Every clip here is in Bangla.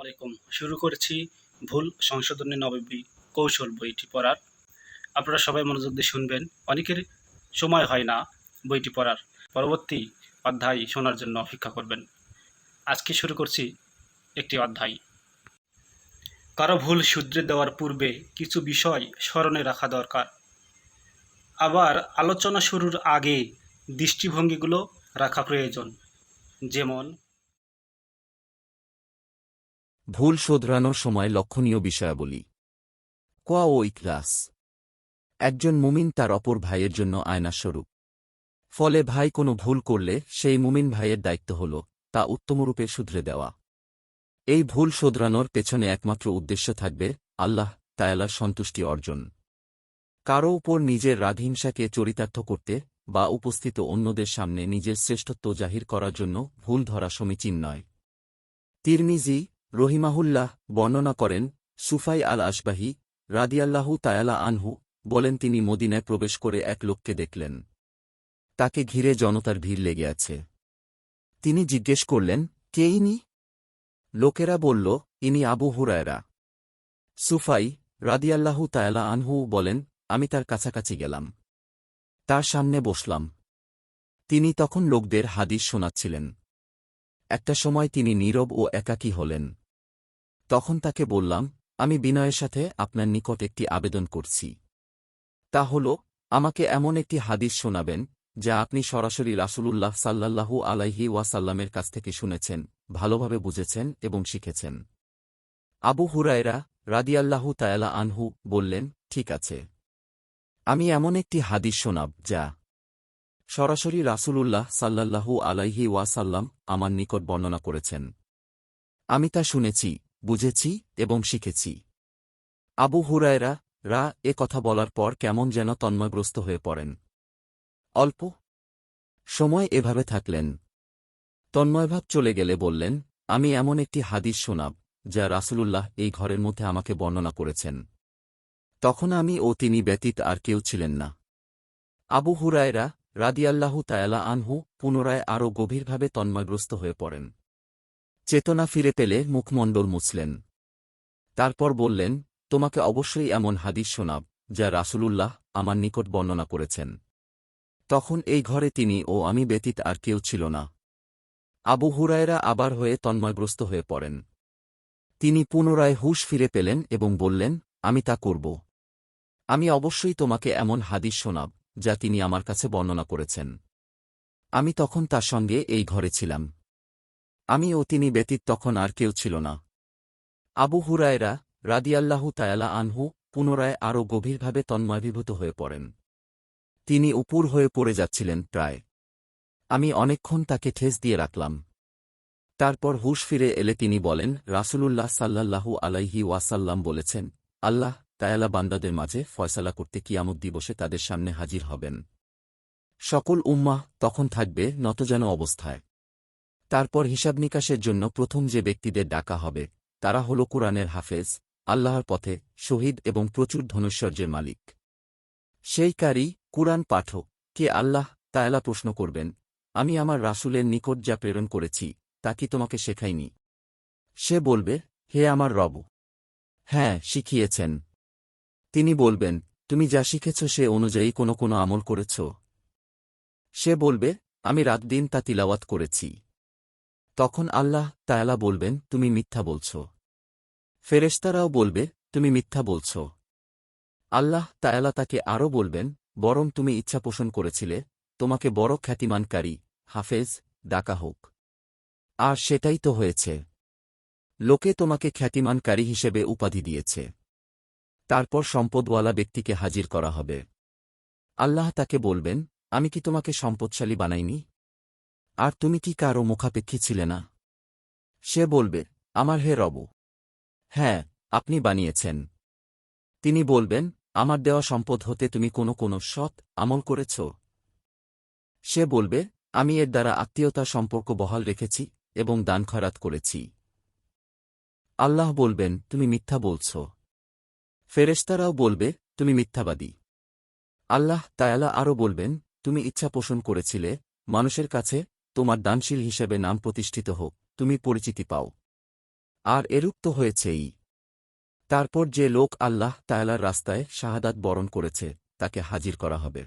আলাইকুম। শুরু করেছি ভুল সংশোধনী নববী কৌশল বইটি পড়ার। আপনারা সবাই মনোযোগ দিয়ে শুনবেন। অনেকের সময় হয় না বইটি পড়ার। পরবর্তী অধ্যায় শোনার জন্য অপেক্ষা করবেন। আজকে শুরু করছি একটি অধ্যায়। কারও ভুল শুধরে দেওয়ার পূর্বে কিছু বিষয় স্মরণে রাখা দরকার। আবার আলোচনা শুরুর আগে দৃষ্টিভঙ্গিগুলো রাখা প্রয়োজন। যেমন ভুল শোধরানোর সময় লক্ষণীয় বিষয়াবলী। কোয়া ও ইকলাস একজন মুমিন তার অপর ভাইয়ের জন্য আয়নাস্বরূপ। ফলে ভাই কোনো ভুল করলে সেই মুমিন ভাইয়ের দায়িত্ব হল, তা উত্তমরূপে শুধরে দেওয়া। এই ভুল শোধরানোর পেছনে একমাত্র উদ্দেশ্য থাকবে আল্লাহ তায়ালার সন্তুষ্টি অর্জন। কারও উপর নিজের রাধহিংসাকে চরিতার্থ করতে বা উপস্থিত অন্যদের সামনে নিজের শ্রেষ্ঠত্ব জাহির করার জন্য ভুল ধরা সমীচীন নয়। তিরমিজি রহিমাহুল্লাহ বর্ণনা করেন, সুফাই আল আশবাহি রাদিয়াল্লাহু তায়ালা আনহু বলেন, তিনি মদিনায় প্রবেশ করে এক লোককে দেখলেন। তাকে ঘিরে জনতার ভিড় লেগে আছে। তিনি জিজ্ঞেস করলেন, কে ইনি? লোকেরা বলল, ইনি আবু হুরায়রা। সুফাই রাদিয়াল্লাহু তায়ালা আনহু বলেন, আমি তার কাছাকাছি গেলাম। তার সামনে বসলাম। তিনি তখন লোকদের হাদিস শোনাচ্ছিলেন। একটা সময় তিনি নীরব ও একাকী হলেন। তখন তাকে বললাম, আমি বিনয়ের সাথে আপনার নিকট একটি আবেদন করছি। তা হল, আমাকে এমন একটি হাদিস শোনাবেন, যা আপনি সরাসরি রাসূলুল্লাহ সাল্লাল্লাহু আলাইহি ওয়াসাল্লামের কাছ থেকে শুনেছেন, ভালোভাবে বুঝেছেন এবং শিখেছেন। আবু হুরায়রা রাদিয়াল্লাহু তায়ালা আনহু বললেন, ঠিক আছে। আমি এমন একটি হাদিস শোনাব, যা সরাসরি রাসূলুল্লাহ সাল্লাল্লাহু আলাইহি ওয়াসাল্লাম আমার নিকট বর্ণনা করেছেন। আমি তা শুনেছি বুঝেছি এবং শিখেছি। আবু হুরায়রা, রা, এ কথা বলার পর কেমন যেন তন্ময়গ্রস্ত হয়ে পড়েন। অল্প সময় এভাবে থাকলেন। তন্ময়ভাব চলে গেলে বললেন, আমি এমন একটি হাদিস শোনাব, যা রাসুলুল্লাহ এই ঘরের মধ্যে আমাকে বর্ণনা করেছেন। তখন আমি ও তিনি ব্যতীত আর কেউ ছিলেন না। আবু হুরায়রা রাদিয়াল্লাহু তায়ালা আনহু পুনরায় আরও গভীরভাবে তন্ময়গ্রস্ত হয়ে পড়েন। চেতনা ফিরে পেলে মুখমণ্ডল মুছলেন। তারপর বললেন, তোমাকে অবশ্যই এমন হাদিস শোনাব, যা রাসূলুল্লাহ আমার নিকট বর্ণনা করেছেন। তখন এই ঘরে তিনি ও আমি ব্যতীত আর কেউ ছিল না। আবু হুরায়রা আবার হয়ে তন্ময়গ্রস্ত হয়ে পড়েন। তিনি পুনরায় হুশ ফিরে পেলেন এবং বললেন, আমি তা করব। আমি অবশ্যই তোমাকে এমন হাদিস শোনাব, যা তিনি আমার কাছে বর্ণনা করেছেন। আমি তখন তার সঙ্গে এই ঘরে ছিলাম। আমি ও তিনি ব্যতীত তখন আর কেউ ছিল না। আবু হুরায়রা রাদিয়াল্লাহু তায়ালা আনহু পুনরায় আরও গভীরভাবে তন্ময়ভীভূত হয়ে পড়েন। তিনি উপুর হয়ে পড়ে যাচ্ছিলেন প্রায়। আমি অনেকক্ষণ তাকে ঠেস দিয়ে রাখলাম। তারপর হুশ ফিরে এলে তিনি বলেন, রাসূলুল্লাহ সাল্লাল্লাহু আলাইহি ওয়াসাল্লাম বলেছেন, আল্লাহ তায়ালা বান্দাদের মাঝে ফয়সালা করতে কিয়ামত দিবসে তাদের সামনে হাজির হবেন। সকল উম্মাহ তখন থাকবে নতজান অবস্থায়। তারপর হিসাব নিকাশের জন্য প্রথম যে ব্যক্তিদের ডাকা হবে, তারা হল কোরআনের হাফেজ, আল্লাহর পথে, শহীদ এবং প্রচুর ধনুশ্বর্যের মালিক। সেই কারি, কুরআন পাঠক, কে আল্লাহ তায়ালা প্রশ্ন করবেন, আমি আমার রাসূলের নিকট যা প্রেরণ করেছি, তা কি তোমাকে শেখাইনি? সে বলবে, হে আমার রব। হ্যাঁ শিখিয়েছেন। তিনি বলবেন, তুমি যা শিখেছ সে অনুযায়ী কোনো কোনো আমল করেছ? সে বলবে, আমি রাত দিন তা তিলাওয়াত করেছি। তখন আল্লাহ তায়ালা বলবেন, তুমি মিথ্যা বলছ। ফেরেস্তারাও বলবে, তুমি মিথ্যা বলছ। আল্লাহ তায়ালা তাকে আরও বলবেন, বরং তুমি ইচ্ছা পোষণ করেছিলে, তোমাকে বড় খ্যাতিমানকারী, হাফেজ, ডাকা হোক। আর সেটাই তো হয়েছে। লোকে তোমাকে খ্যাতিমানকারী হিসেবে উপাধি দিয়েছে। তারপর সম্পদওয়ালা ব্যক্তিকে হাজির করা হবে। আল্লাহ তাকে বলবেন, আমি কি তোমাকে সম্পদশালী বানাইনি? আর তুমি কি কারও মুখাপেক্ষী ছিলে না? সে বলবে, আমার হে রব। হ্যাঁ আপনি বানিয়েছেন। তিনি বলবেন, আমার দেওয়া সম্পদ হতে তুমি কোনো কোনো সৎ আমল করেছ? সে বলবে, আমি এর দ্বারা আত্মীয়তার সম্পর্ক বহাল রেখেছি এবং দান খরাত করেছি। আল্লাহ বলবেন, তুমি মিথ্যা বলছ। ফেরেশতারাও বলবে, তুমি মিথ্যাবাদী। আল্লাহ তায়ালা আরও বলবেন, তুমি ইচ্ছা পোষণ করেছিলে, মানুষের কাছে তোমার দানশীল হিসেবে নাম প্রতিষ্ঠিত হোক, তুমি পরিচিতি পাও। আর এরূপ তো হয়েছেই। তারপর যে লোক আল্লাহ তায়ালার রাস্তায় শাহাদাত বরণ করেছে, তাকে হাজির করা হবে।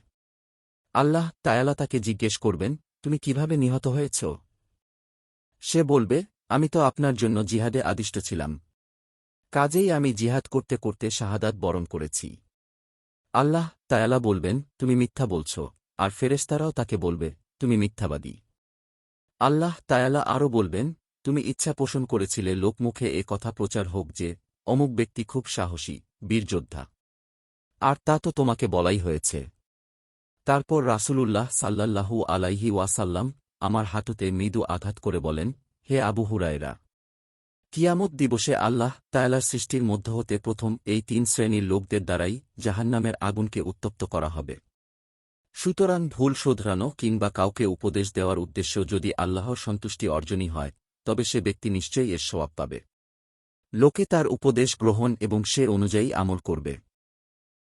আল্লাহ তায়ালা তাকে জিজ্ঞেস করবেন, তুমি কীভাবে নিহত হয়েছ? সে বলবে, আমি তো আপনার জন্য জিহাদে আদিষ্ট ছিলাম। কাজেই আমি জিহাদ করতে করতে শাহাদাত বরণ করেছি। আল্লাহ তায়ালা বলবেন, তুমি মিথ্যা বলছ। আর ফেরেস্তারাও তাকে বলবে, তুমি মিথ্যাবাদী। আল্লাহ তায়ালা আরও বলবেন, তুমি ইচ্ছা পোষণ করেছিলে লোকমুখে এ কথা প্রচার হোক যে, অমুক ব্যক্তি খুব সাহসী বীরযোদ্ধা আর তা তো তোমাকে বলাই হয়েছে। তারপর রাসূলুল্লাহ সাল্লাল্লাহু আলাইহি ওয়াসাল্লাম আমার হাঁটুতে মৃদু আঘাত করে বলেন, হে আবু হুরায়রা! কিয়ামত দিবসে আল্লাহ তায়ালার সৃষ্টির মধ্য হতে প্রথম এই তিন শ্রেণির লোকদের দ্বারাই জাহান্নামের আগুনকে উত্তপ্ত করা হবে। সুতরাং ভুল শোধরানো কিংবা কাউকে উপদেশ দেওয়ার উদ্দেশ্য যদি আল্লাহর সন্তুষ্টি অর্জনই হয়, তবে সে ব্যক্তি নিশ্চয়ই এর স্বভাব পাবে। লোকে তার উপদেশ গ্রহণ এবং সে অনুযায়ী আমল করবে।